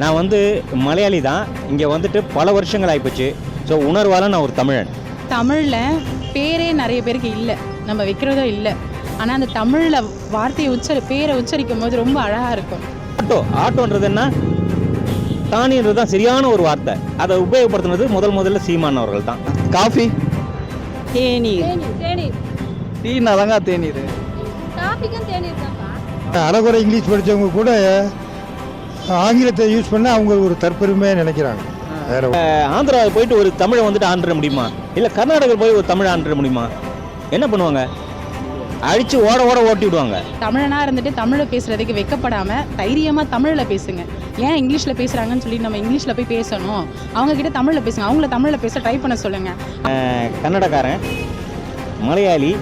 நான் வந்து மலையாளி தான். இங்கே வந்துட்டு பல வருஷங்கள் ஆகிப்போச்சு ஸோ உணர்வால நான் ஒரு தமிழன். தமிழில் பேரே நிறைய பேருக்கு இல்லை. நம்ம வைக்கிறதோ இல்லை. ஆனால் அந்த தமிழில் வார்த்தையை உச்சரி பேரை உச்சரிக்கும் போது ரொம்ப அழகாக இருக்கும். ஆட்டோ ஆட்டோன்றது என்ன? தானின்றது தான் சரியான ஒரு வார்த்தை. அதை உபயோகப்படுத்துனது முதல் முதல்ல சீமான் அவர்கள் தான். காஃபி? தேநீர். தேநீர் டீனா தாங்க தேநீர். அறகுறை இங்கிலீஷ் படித்தவங்க கூட ஆங்கிலத்தை யூஸ் பண்ண அவங்க ஒரு தற்பெருமையாக நினைக்கிறாங்க. வேற ஆந்திராவுக்கு போயிட்டு ஒரு தமிழை வந்துட்டு ஆண்டுற முடியுமா? இல்லை கர்நாடகா போய் ஒரு தமிழை ஆண்டுற முடியுமா? என்ன பண்ணுவாங்க? அழிச்சு ஓட ஓட ஓட்டி விடுவாங்க. தமிழனாக இருந்துட்டு தமிழை பேசுகிறதுக்கு வெக்கப்படாமல் தைரியமாக தமிழில் பேசுங்க. ஏன் இங்கிலீஷில் பேசுகிறாங்கன்னு சொல்லி நம்ம இங்கிலீஷில் போய் பேசணும்? அவங்க கிட்ட தமிழில் பேசுங்க. அவங்கள தமிழில் பேச ட்ரை பண்ண சொல்லுங்கள் அஹ் கன்னடக்காரன் மலையாளி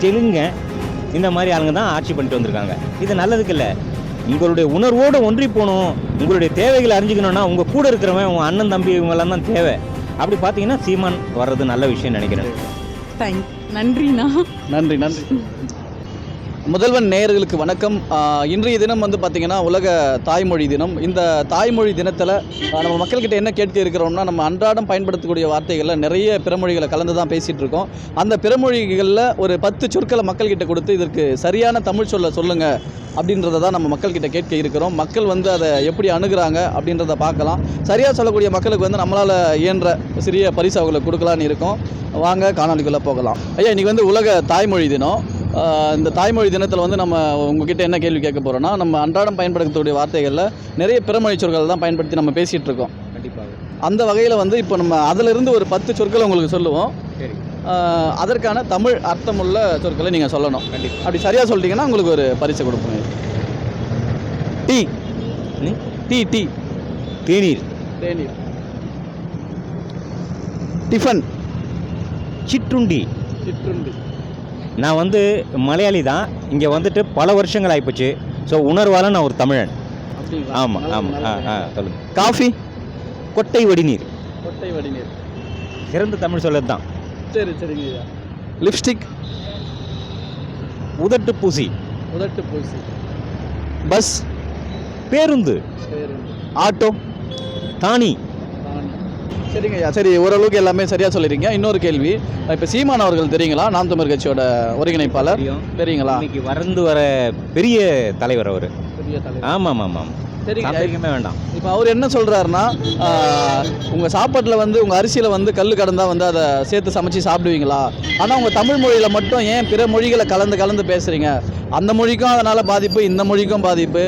தெலுங்க இந்த மாதிரி ஆளுங்க தான் ஆட்சி பண்ணிட்டு வந்திருக்காங்க. இது நல்லதுக்கு இல்லை. உங்களுடைய உணர்வோடு ஒன்றி போகணும். உங்களுடைய தேவைகளை அறிஞ்சிக்கணும்னா உங்கள் கூட இருக்கிறவன் உங்கள் அண்ணன் தம்பி இவங்கெல்லாம் தான் தேவை. அப்படி பார்த்தீங்கன்னா சீமான் வர்றது நல்ல விஷயம் நினைக்கிறேன். தேங்க் நன்றிண்ணா. நன்றி நன்றி. முதல்வன் நேயர்களுக்கு வணக்கம். இன்றைய தினம் வந்து பார்த்திங்கன்னா உலக தாய்மொழி தினம். இந்த தாய்மொழி தினத்தில் நம்ம மக்கள்கிட்ட என்ன கேட்க இருக்கிறோம்னா நம்ம அன்றாடம் பயன்படுத்தக்கூடிய வார்த்தைகளில் நிறைய பிறமொழிகளை கலந்து தான் பேசிகிட்டு இருக்கோம். அந்த பிறமொழிகளில் ஒரு பத்து சொற்களை மக்கள்கிட்ட கொடுத்து இதற்கு சரியான தமிழ் சொல்ல சொல்லுங்கள் அப்படின்றத தான் நம்ம மக்கள்கிட்ட கேட்க இருக்கிறோம். மக்கள் வந்து அதை எப்படி அணுகிறாங்க அப்படின்றத பார்க்கலாம். சரியாக சொல்லக்கூடிய மக்களுக்கு வந்து நம்மளால் இயன்ற சிறிய பரிசு அவங்களுக்கு கொடுக்கலான்னு இருக்கோம். வாங்க காணொலிக்குள்ளே போகலாம். ஐயா இன்றைக்கி வந்து உலக தாய்மொழி தினம். இந்த தாய்மொழி தினத்தில் வந்து நம்ம உங்ககிட்ட என்ன கேள்வி கேட்க போகிறோம்னா நம்ம அன்றாடம் பயன்படுத்தக்கூடிய வார்த்தைகளில் நிறைய பிறமொழி சொற்கள் தான் பயன்படுத்தி நம்ம பேசிகிட்டு இருக்கோம். கண்டிப்பாக. அந்த வகையில் வந்து இப்போ நம்ம அதிலிருந்து ஒரு பத்து சொற்களை உங்களுக்கு சொல்லுவோம். அதற்கான தமிழ் அர்த்தமுள்ள சொற்களை நீங்கள் சொல்லணும். கண்டிப்பாக அப்படி சரியாக சொல்லிட்டீங்கன்னா உங்களுக்கு ஒரு பரிசு கொடுப்போம். டீ? Tea tea. தேநீர். தேநீர். டிஃபன். சிற்றுண்டி. சிற்றுண்டி. நான் வந்து மலையாளி தான். இங்கே வந்துட்டு பல வருஷங்கள் ஆகிப்போச்சு ஸோ உணர்வால நான் ஒரு தமிழன். ஆமாம் ஆமாம் ஆ. ஆ சொல்லுங்கள் காஃபி? கொட்டை வடிநீர். கொட்டை வடிநீர். சிறந்த தமிழ் சொல்லது தான். சரி சரிங்க லிப்ஸ்டிக். உதட்டு பூசி. உதட்டு பூசி. பஸ். பேருந்து. ஆட்டோ. தானி. சரிங்க ஐயா சரி ஓரளவுக்கு எல்லாமே சரியாக சொல்லிடுறீங்க இன்னொரு கேள்வி. இப்போ சீமான் அவர்கள் தெரியுங்களா? நாம் தமிழ் கட்சியோட ஒருங்கிணைப்பாளர். தெரியுங்களா? இன்னைக்கு வறந்து வர பெரிய தலைவர் அவர். பெரிய தலைவர். ஆமாம் ஆமாம் சந்தேகமே வேண்டாம். இப்போ அவர் என்ன சொல்கிறாருன்னா உங்கள் சாப்பாட்டில் வந்து உங்கள் அரிசியில் வந்து கல் கடந்தா வந்து அதை சேர்த்து சமைச்சு சாப்பிடுவீங்களா? ஆனால் உங்கள் தமிழ் மொழியில் மட்டும் ஏன் பிற மொழிகளை கலந்து கலந்து பேசுகிறீங்க அந்த மொழிக்கும் அதனால் பாதிப்பு இந்த மொழிக்கும் பாதிப்பு.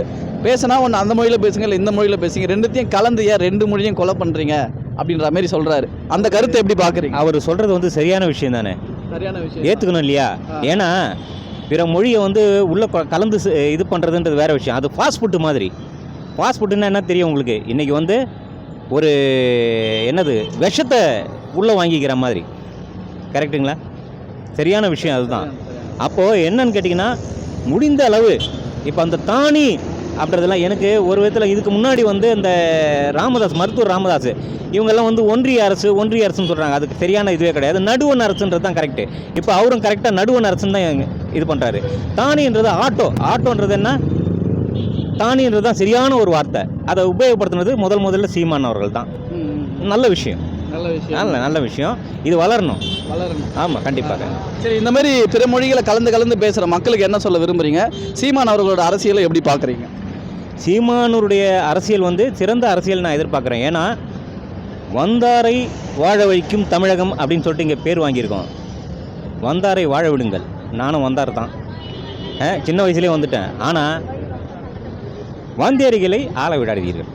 பேசினா ஒன்று அந்த மொழியில் பேசுங்க இல்லை இந்த மொழியில் பேசுங்க. ரெண்டுத்தையும் கலந்து ஏன் ரெண்டு மொழியும் கொலை பண்ணுறீங்க அப்படின்ற மாதிரி சொல்கிறாரு அந்த கருத்தை எப்படி பார்க்குறீங்க அவர் சொல்கிறது வந்து சரியான விஷயம் தானே? சரியான விஷயம். ஏற்றுக்கணும் இல்லையா. ஏன்னா பிற மொழியை வந்து உள்ளே கலந்து இது பண்ணுறதுன்றது வேற விஷயம். அது ஃபாஸ்ட் ஃபுட்டு மாதிரி. ஃபாஸ்ட் ஃபுட்டுன்னா என்ன தெரியும் உங்களுக்கு? இன்றைக்கி வந்து ஒரு என்னது விஷத்தை உள்ளே வாங்கிக்கிற மாதிரி. கரெக்டுங்களா சரியான விஷயம் அதுதான். அப்போது என்னன்னு கேட்டிங்கன்னா முடிந்த அளவு இப்போ அந்த தானி அப்படின்றதெல்லாம் எனக்கு ஒரு விதத்தில் இதுக்கு முன்னாடி வந்து இந்த ராமதாஸ் மருத்துவர் ராமதாஸ் இவங்கெல்லாம் வந்து ஒன்றிய அரசு ஒன்றிய அரசுன்னு சொல்கிறாங்க அதுக்கு சரியான இதுவே கிடையாது. நடுவண் அரசுன்றது தான் கரெக்டு இப்போ அவரும் கரெக்டாக நடுவண் அரசுன்னு தான் இது பண்ணுறாரு தானின்றது ஆட்டோ. ஆட்டோன்றது என்ன? தானின்றது தான் சரியான ஒரு வார்த்தை. அதை உபயோகப்படுத்துனது முதல் முதல்ல சீமான் அவர்கள் தான். நல்ல விஷயம். நல்ல விஷயம். நல்ல நல்ல விஷயம். இது வளரணும். வளரணும். ஆமாம் கண்டிப்பாக சரி இந்த மாதிரி பிற மொழிகளை கலந்து கலந்து பேசுகிற மக்களுக்கு என்ன சொல்ல விரும்புறீங்க? சீமான் அவர்களோட அரசியலை எப்படி பார்க்குறீங்க? சீமானூருடைய அரசியல் வந்து சிறந்த அரசியல் நான் எதிர்பார்க்குறேன். ஏன்னா வந்தாரை வாழ வைக்கும் தமிழகம் அப்படின்னு சொல்லிட்டு இங்கே பேர் வாங்கியிருக்கோம். வந்தாரை வாழ விடுங்கள். நானும் வந்தார் தான். சின்ன வயசுலேயே வந்துட்டேன். ஆனால் வாந்தியடிகளை ஆள விடாதீர்கள்.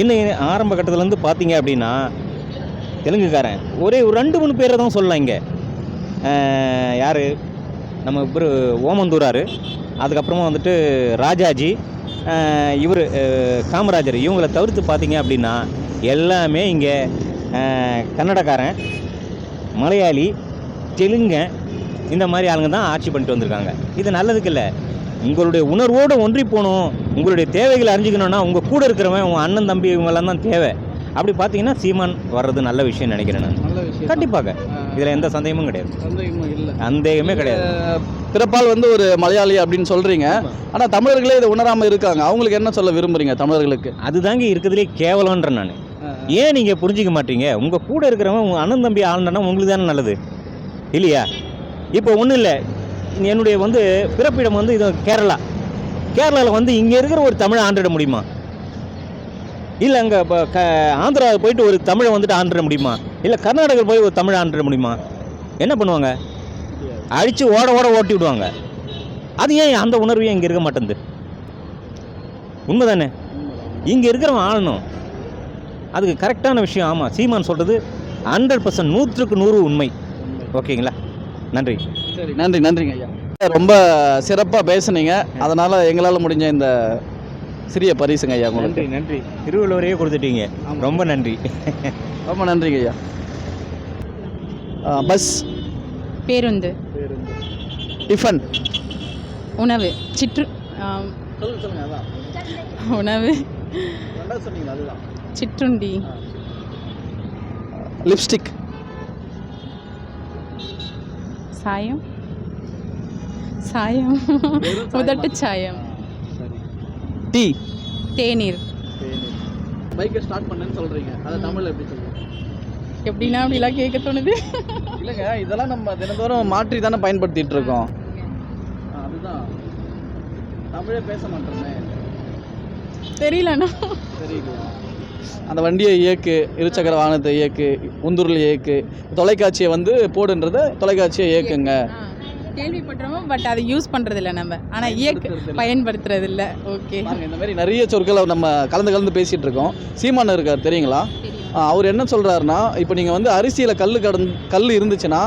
இன்னும் ஆரம்ப கட்டத்துலேருந்து பார்த்தீங்க அப்படின்னா தெலுங்குக்காரன். ஒரே ஒரு ரெண்டு மூணு பேரை தான் சொல்லலாம் இங்கே. யார்? நம்ம இவர் ஓமந்தூரார். அதுக்கப்புறமா வந்துட்டு ராஜாஜி. இவர் காமராஜர். இவங்களை தவிர்த்து பார்த்தீங்க அப்படின்னா எல்லாமே இங்கே கன்னடக்காரன் மலையாளி தெலுங்கன் இந்த மாதிரி ஆளுங்க தான் ஆட்சி பண்ணிட்டு வந்திருக்காங்க. இது நல்லதுக்கு இல்லை. உங்களுடைய உணர்வோடு ஒன்றி போகணும். உங்களுடைய தேவைகளை அறிஞ்சிக்கணும்னா உங்கள் கூட இருக்கிறவன் உங்கள் அண்ணன் தம்பி இவங்கெல்லாம் தான் தேவை. அப்படி பார்த்தீங்கன்னா சீமான் வர்றது நல்ல விஷயம் நினைக்கிறேன் நான். நல்ல விஷயம் கண்டிப்பாக. இதில் எந்த சந்தேகமும் கிடையாது. சந்தேகமே கிடையாது. பிறப்பால் வந்து ஒரு மலையாளி அப்படின்னு சொல்கிறீங்க ஆனால் தமிழர்களே இதை உணராமல் இருக்காங்க. அவங்களுக்கு என்ன சொல்ல விரும்புறீங்க தமிழர்களுக்கு? அதுதாங்க இருக்கிறதுலே கேவலன்ற நான். ஏன் நீங்கள் புரிஞ்சிக்க மாட்டீங்க? உங்கள் கூட இருக்கிறவன் உங்கள் அண்ணன் தம்பி ஆளுனா உங்களுக்கு தானே நல்லது. இல்லையா? இப்போ ஒன்றும் இல்லை. என்னுடைய வந்து பிறப்பிடம் வந்து இது கேரளா. கேரளாவில் வந்து இங்கே இருக்கிற ஒரு தமிழை ஆண்டிட முடியுமா? இல்லை அங்கே இப்போ க ஆந்திராவில் போயிட்டு ஒரு தமிழை வந்துட்டு ஆண்டிட முடியுமா? இல்லை கர்நாடகா போய் ஒரு தமிழை ஆண்டிட முடியுமா? என்ன பண்ணுவாங்க? அழித்து ஓட ஓட ஓட்டி விடுவாங்க. அது ஏன் அந்த உணர்வு ஏன் இங்கே இருக்க மாட்டேங்குது? உண்மைதானே? இங்கே இருக்கிறவன் ஆளணும். அதுக்கு கரெக்டான விஷயம் ஆமாம் சீமான் சொல்கிறது ஹண்ட்ரட் பர்சன்ட் நூற்றுக்கு நூறு உண்மை. ஓகேங்களா? நன்றி. சரி நன்றி நன்றிங்க ஐயா. ரொம்ப சிறப்பாக பேசுனீங்க. அதனால் எங்களால் முடிஞ்ச இந்த சிறிய பரிசுங்க ஐயா உங்களுக்கு. நன்றி நன்றி. திருவள்ளுவரையே கொடுத்துட்டீங்க. ரொம்ப நன்றி. ரொம்ப நன்றிங்க ஐயா. ஆ, பஸ் பேருந்து. டிஃபன் உணவு. சிற்று ஆம், உணவு. சிற்றுண்டி. லிப்ஸ்டிக் சாயம். சாயம். உதட்டு சாயம். டீ. தேநீர். பைக்கை ஸ்டார்ட் பண்ணேன்னு சொல்கிறீங்க அதை தமிழில் எப்படி சொல்லுங்க எப்படின்னா அப்படிலாம் கேட்க தோணுது. இல்லைங்க இதெல்லாம் நம்ம தினந்தோறும் மாற்றி தானே பயன்படுத்திட்டு இருக்கோம். அதுதான். தமிழே பேச மாட்டோமே. தெரியலண்ணா. தெரியல. அந்த வண்டியை இயக்கு இருசக்கர வாகனத்தை இயக்கு உந்துருள் இயக்கு தொலைக்காட்சியை வந்து போடுன்றத தொலைக்காட்சியை இயக்குங்க. கேள்விப்பட்டிருவோம் பட் அதை யூஸ் பண்றது இல்ல நம்ம. ஆனா இயக்க பயன்படுத்துறது இல்ல ஓகே இந்த மாதிரி நிறைய சொற்களை நம்ம கலந்து கலந்து பேசிட்டு இருக்கோம். சீமான் இருக்கார் தெரியுங்களா? அவர் என்ன சொல்றாருன்னா இப்போ நீங்கள் வந்து அரிசியில் கல் கடந்து கல் இருந்துச்சுன்னா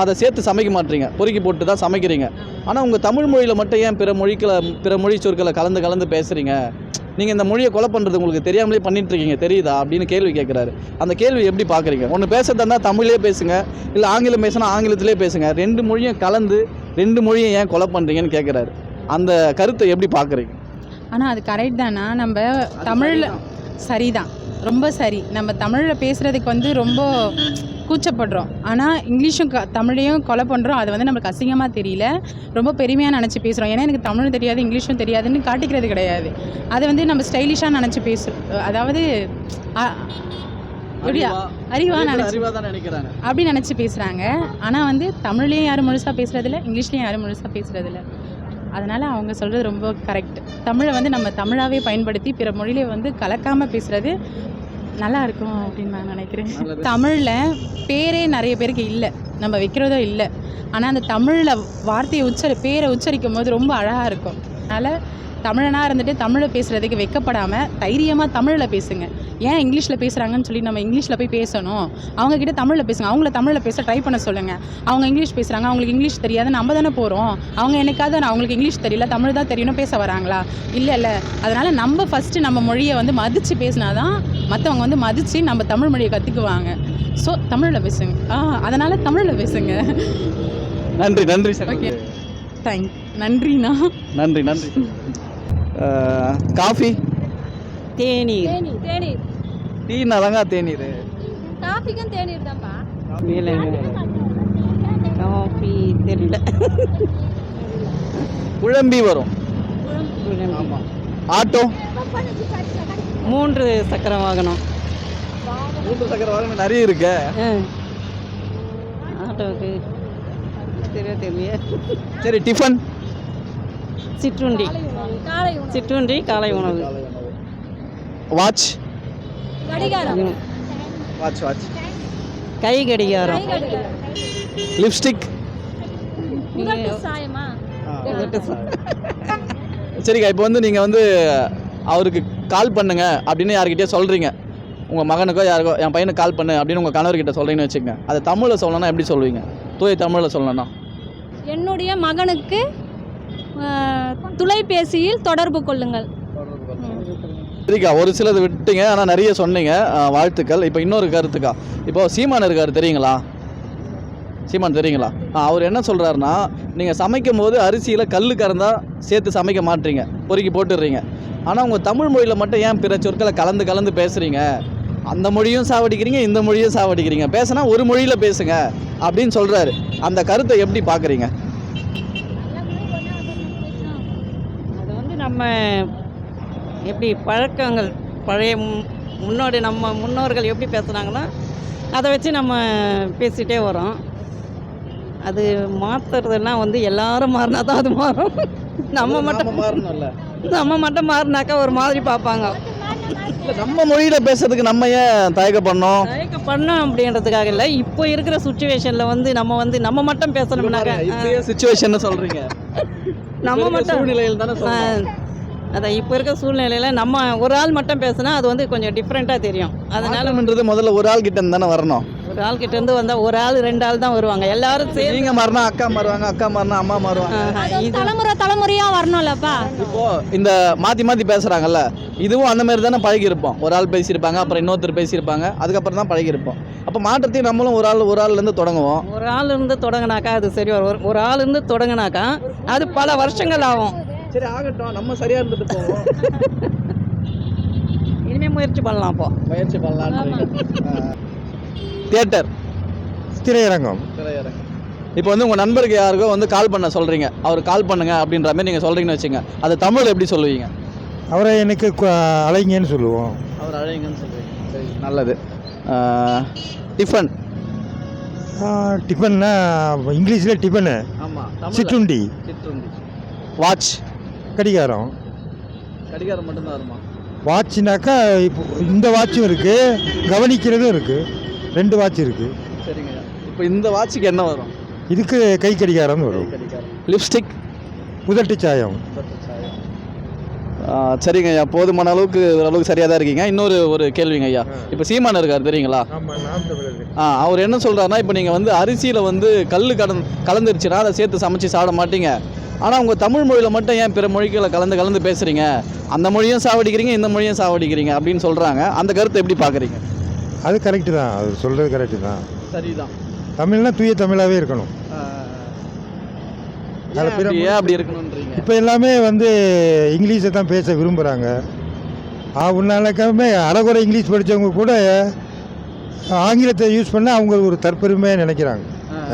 அதை சேர்த்து சமைக்க மாட்டீங்க. பொறுக்கி போட்டு தான் சமைக்கிறீங்க. ஆனால் உங்கள் தமிழ் மொழியில் மட்டும் ஏன் பிற மொழிகளை பிற மொழி சொற்களை கலந்து கலந்து பேசுகிறீங்க நீங்கள் இந்த மொழியை கொலை பண்ணுறது உங்களுக்கு தெரியாமலே பண்ணிட்டு இருக்கீங்க தெரியுதா? அப்படின்னு கேள்வி கேட்குறாரு அந்த கேள்வி எப்படி பார்க்குறீங்க ஒன்று பேசுறதா இருந்தால் தமிழ்லேயே பேசுங்க இல்லை ஆங்கிலம் பேசினா ஆங்கிலத்திலே பேசுங்க. ரெண்டு மொழியும் கலந்து ரெண்டு மொழியை ஏன் கொலை பண்ணுறீங்கன்னு கேட்குறாரு அந்த கருத்தை எப்படி பார்க்குறீங்க ஆனா அது கரெக்ட் தானா? நம்ம தமிழ்ல சரிதான். ரொம்ப சரி. நம்ம தமிழ்ல பேசுறதுக்கு வந்து ரொம்ப கூச்சப்படுறோம். ஆனால் இங்கிலீஷும் க தமிழையும் கொலை பண்ணுறோம் அது வந்து நம்மளுக்கு அசிங்கமாக தெரியல. ரொம்ப பெருமையாக நினச்சி பேசுகிறோம் ஏன்னா எனக்கு தமிழும் தெரியாது இங்கிலீஷும் தெரியாதுன்னு காட்டிக்கிறது கிடையாது. அதை வந்து நம்ம ஸ்டைலிஷாக நினச்சி பேசுகிறோம் அதாவது அறிவா நினச்சி அப்படி நினச்சி பேசுகிறாங்க ஆனால் வந்து தமிழ்லேயும் யாரும் முழுசாக பேசுகிறதில்ல இங்கிலீஷ்லேயும் யாரும் முழுசாக பேசுகிறதில்ல அதனால் அவங்க சொல்கிறது ரொம்ப கரெக்ட் தமிழை வந்து நம்ம தமிழாவே பயன்படுத்தி பிற மொழியில வந்து கலக்காமல் பேசுகிறது நல்லா இருக்கும் அப்படின்னு நான் நினைக்கிறேன். தமிழில் பேரே நிறைய பேருக்கு இல்லை. நம்ம வைக்கிறதோ இல்லை. ஆனால் அந்த தமிழில் வார்த்தையை உச்சரி பேரை உச்சரிக்கும் போது ரொம்ப அழகாக இருக்கும். அதனால் தமிழனாக இருந்துட்டு தமிழை பேசுகிறதுக்கு வெக்கப்படாமல் தைரியமாக தமிழில் பேசுங்க. ஏன் இங்கிலீஷில் பேசுகிறாங்கன்னு சொல்லி நம்ம இங்கிலீஷில் போய் பேசணும்? அவங்க கிட்ட தமிழில் பேசுங்க. அவங்கள தமிழில் பேச ட்ரை பண்ண சொல்லுங்கள் அவங்க இங்கிலீஷ் பேசுகிறாங்க அவங்களுக்கு இங்கிலீஷ் தெரியாது நம்ம தானே போகிறோம் அவங்க என்னைக்காவது நான் அவங்களுக்கு இங்கிலீஷ் தெரியல தமிழ் தான் தெரியணும் பேச வராங்களா? இல்லை இல்லை. அதனால் நம்ம ஃபஸ்ட்டு நம்ம மொழியை வந்து மதித்து பேசினா தான் மற்றவங்க வந்து மதித்து நம்ம தமிழ் மொழியை கற்றுக்குவாங்க ஸோ தமிழில் பேசுங்க. ஆ அதனால் தமிழில் பேசுங்க. நன்றி நன்றி சார் ஓகே தேங்க் நன்றிண்ணா. நன்றி நன்றி. காஃபி? தேநீர். தேநீர். தேநீர். டீ நலங்கா தேநீர். காஃபிக்கும் தேநீர் தான்ப்பா. காஃபி தெரியல. குழம்பி வரும். ஆமாம் ஆட்டோ? மூன்று சக்கர வாகனம். மூன்று சக்கர வாகனம் நிறைய இருக்கு. ஆட்டோவுக்கு. சரியா தெரியல சரி டிஃபன்? சிற்றுண்டி. சிற்றுண்டி காலை உணவு. வாட்ச். கடிகாரம். Watch watch. கை கடிகாரம். கை கடிகாரம். லிப்ஸ்டிக். சரிக்கா இப்போ வந்து நீங்கள் வந்து அவருக்கு கால் பண்ணுங்க அப்படின்னு யார்கிட்டயே சொல்கிறீங்க உங்கள் மகனுக்கோ யாருக்கோ என் பையனுக்கு கால் பண்ணு அப்படின்னு உங்கள் கணவர்கிட்ட சொல்கிறீங்கன்னு வச்சுக்கோங்க. அதை தமிழில் சொல்லணும்னா எப்படி சொல்லுவீங்க? தூய தமிழில் சொல்லணும்னா? என்னுடைய மகனுக்கு தொலைபேசியில் தொடர்பு கொள்ளுங்கள். சரிக்கா ஒரு சிலது விட்டீங்க ஆனால் நிறைய சொன்னீங்க வாழ்த்துக்கள். இப்போ இன்னொரு கருத்துக்கா இப்போ சீமான் இருக்கார் தெரியுங்களா? சீமான் தெரியுங்களா? அவர் என்ன சொல்கிறாருன்னா நீங்கள் சமைக்கும் போது அரிசியில் கல் கறந்தால் சேர்த்து சமைக்க மாட்டீங்க பொறுக்கி போட்டுடுறீங்க ஆனால் உங்கள் தமிழ் மொழியில் மட்டும் ஏன் பிற சொற்களை கலந்து கலந்து பேசுகிறீங்க அந்த மொழியும் சாவடிக்கிறீங்க இந்த மொழியும் சாவடிக்கிறீங்க. பேசினா ஒரு மொழியில் பேசுங்க அப்படின்னு சொல்கிறாரு அந்த கருத்தை எப்படி பார்க்குறீங்க அது வந்து நம்ம எப்படி பழக்கங்கள் பழைய மு- முன்னோடி நம்ம முன்னோர்கள் எப்படி பேசுனாங்கன்னா அதை வச்சு நம்ம பேசிகிட்டே வரோம் அது மாற்றுறதுன்னா வந்து எல்லாரும் மாறினா தான் அது மாறும். நம்ம மட்டும் மாறணும்ல. நம்ம மட்டும் மாறினாக்கா ஒரு மாதிரி பார்ப்பாங்க. நம்ம மொழியில் பேசுறதுக்கு நம்ம ஏன் தயக்க பண்ணோம்? தயக்க பண்ணோம் அப்படின்றதுக்காக இல்லை. இப்போ இருக்கிற சுச்சுவேஷனில் வந்து நம்ம வந்து நம்ம மட்டும் பேசணும்னாக்கா சுச்சுவேஷன் சொல்றீங்க. நம்ம மட்டும் சூழ்நிலையில் தானே அதான் இப்போ இருக்க சூழ்நிலையில் நம்ம ஒரு ஆள் மட்டும் பேசுனா அது வந்து கொஞ்சம் டிஃப்ரெண்ட்டாக தெரியும். அதனால மாற்றம்ன்றது முதல்ல ஒரு ஆள் கிட்ட இருந்து தானே வரணும். ஒரு ஆள் கிட்ட இருந்து வந்தால் ஒரு ஆள் ரெண்டு ஆள் தான் வருவாங்க. எல்லாரும் சேர்ந்து நீங்க மாறினா அக்கா மாறுவாங்க அக்கா மாறினா அம்மா மாறுவாங்க. இது தலைமுறை தலைமுறையா வரணும்லப்பா. இப்போ இந்த மாத்தி மாத்தி பேசுறாங்கல்ல இதுவும் அந்த மாதிரி தானே பழகி இருப்போம் ஒரு ஆள் பேசியிருப்பாங்க அப்புறம் இன்னொருத்தர் பேசியிருப்பாங்க அதுக்கப்புறம் தான் பழகி இருப்போம் அப்போ மாற்றத்தையும் நம்மளும் ஒரு ஆள் ஒரு ஆள்ல இருந்து தொடங்குவோம். ஒரு ஆள் இருந்து தொடங்கினாக்கா அது சரி வரும். ஒரு- ஒரு ஆள் இருந்து தொடங்கினாக்கா அது பல வருஷங்கள் ஆகும். சரி ஆகட்டும். நம்ம சரியா இருந்துட்டு போவோம். இனிமேல் முயற்சி பண்ணலாம் அப்போ. முயற்சி பண்ணலாம் தியேட்டர். திரையரங்கம். இப்போ வந்து உங்கள் நண்பருக்கு யாருக்கோ வந்து கால் பண்ண சொல்கிறீங்க அவர் கால் பண்ணுங்க அப்படின்ற மாதிரி நீங்கள் சொல்கிறீங்கன்னு வச்சுங்க அது தமிழ் எப்படி சொல்லுவீங்க? அவரை எனக்கு அழைங்கன்னு சொல்லுவோம். அவர் அழைங்கன்னு சொல்லுவீங்க. சரி நல்லது. டிஃபன். டிஃபன்னா இங்கிலீஷில் டிஃபனு. ஆமாம் சிற்றுண்டி. சிற்றுண்டி. வாட்ச். கடிகாரம். கடிகாரம் மட்டும்தான் வருமா? வாட்ச்னாக்கா இப்போ இந்த வாட்சும் இருக்குது கவனிக்கிறதும் இருக்குது ரெண்டு வாட்ச் இருக்குது சரிங்க. இப்போ இந்த வாட்சுக்கு என்ன வரும்? இதுக்கு கை கடிகாரம்னு வரும். கடிகாரம். லிப்ஸ்டிக்? உதட்டு சாயம். சரிங்க ஐயா. போதுமான அளவுக்கு ஓரளவுக்கு சரியாக தான் இருக்கீங்க. இன்னொரு ஒரு கேள்விங்க ஐயா. இப்போ சீமான் இருக்கார் தெரியுங்களா? ஆ அவர் என்ன சொல்கிறாருன்னா இப்போ நீங்கள் வந்து அரிசியில் வந்து கல் கலந்து கலந்துருச்சுன்னா அதை சேர்த்து சமைச்சு சாப்பிட மாட்டீங்க. ஆனால் உங்கள் தமிழ் மொழியில் மட்டும் ஏன் பிற மொழிகளை கலந்து கலந்து பேசுகிறீங்க அந்த மொழியும் சாவடிக்கிறீங்க இந்த மொழியும் சாவடிக்கிறீங்க அப்படின்னு சொல்கிறாங்க அந்த கருத்தை எப்படி பார்க்குறீங்க? அது கரெக்டு தான். அது சொல்கிறது கரெக்டு தான். சரிதான். தமிழ்னா தூய தமிழாகவே இருக்கணும். ஏன் அப்படி இருக்கணுன்றீங்க இப்போ எல்லாமே வந்து இங்கிலீஷை தான் பேச விரும்புகிறாங்க உன்னாலக்காமே அறகுறை இங்கிலீஷ் படித்தவங்க கூட ஆங்கிலத்தை யூஸ் பண்ண அவங்க ஒரு தற்பெருமையாக நினைக்கிறாங்க.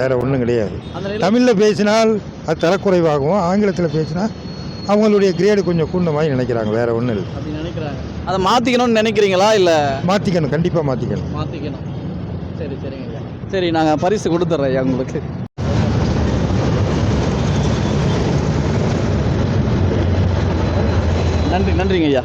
வேற ஒன்றும் கிடையாது. தமிழில் பேசினால் அது தரக்குறைவாகவும் ஆங்கிலத்தில் பேசினா அவங்களுடைய கிரேடு கொஞ்சம் கூண்ட மாதிரி நினைக்கிறாங்க. வேற ஒன்றும் இல்லை. அப்படி நினைக்கிறாங்க. அதை மாற்றிக்கணும்னு நினைக்கிறீங்களா இல்லை? மாற்றிக்கணும் கண்டிப்பாக மாற்றிக்கணும் மாற்றிக்கணும் சரி சரிங்க சரி நாங்கள் பரிசு கொடுத்துட்றோம் ஐயா உங்களுக்கு. நன்றி நன்றிங்க ஐயா